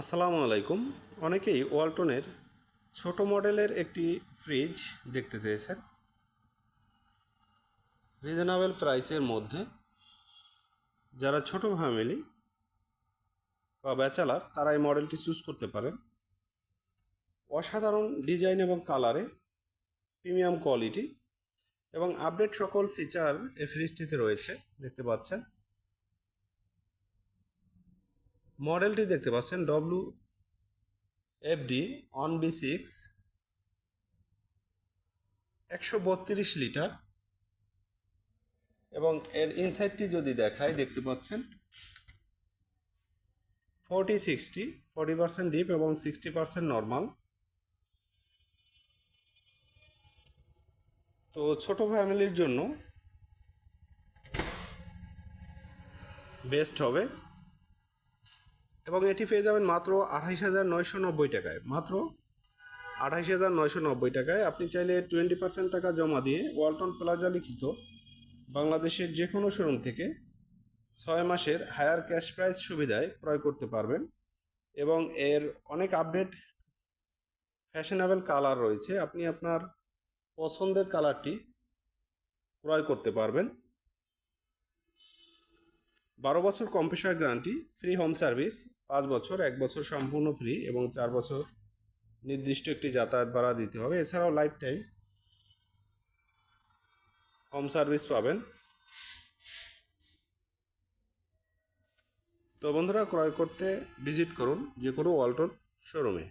আসসালামু আলাইকুম। অনেকেই ওয়ালটনের ছোট মডেলের একটি ফ্রিজ দেখতে চেয়েছেন। রিজনেবল প্রাইসের মধ্যে যারা ছোট ফ্যামিলি বা ব্যাচেলার, তারা এই মডেলটি চুজ করতে পারেন। অসাধারণ ডিজাইন এবং কালারে প্রিমিয়াম কোয়ালিটি এবং আপডেট সকল ফিচার এই ফ্রিজটিতে রয়েছে, দেখতে পাচ্ছেন। মডেলটি দেখতে পাচ্ছেন W FD on B six একশো বত্রিশ লিটার। এবং এর ইনসাইডটি যদি দেখাই, দেখতে পাচ্ছেন forty sixty forty percent deep এবং সিক্সটি পার্সেন্ট নর্মাল তো ছোট ফ্যামিলির জন্য বেস্ট হবে। এবং এটি পেয়ে যাবেন মাত্র আঠাইশ হাজার নয়শো নব্বই টাকায়। মাত্র আঠাইশ হাজার নয়শো নব্বই টাকায় আপনি চাইলে টোয়েন্টি পার্সেন্ট টাকা জমা দিয়ে ওয়ালটন প্লাজা লিখিত বাংলাদেশের যে কোনো শোরুম থেকে ছয় মাসের হায়ার ক্যাশ প্রাইস সুবিধায় ক্রয় করতে পারবেন এবং এর অনেক আপডেট ফ্যাশনেবল কালার রয়েছে। আপনি আপনার পছন্দের কালারটি ক্রয় করতে পারবেন। বারো বছর computer guarantee free home service পাঁচ বছর, এক বছর সম্পূর্ণ ফ্রি এবং চার বছর নির্দিষ্ট একটি যাতায়াত ভাড়া দিতে হবে। এছাড়াও লাইফ টাইম হোম সার্ভিস পাবেন। তো বন্ধুরা, ক্রয় করতে ভিজিট করুন যে কোনো ওয়ালটন শোরুমে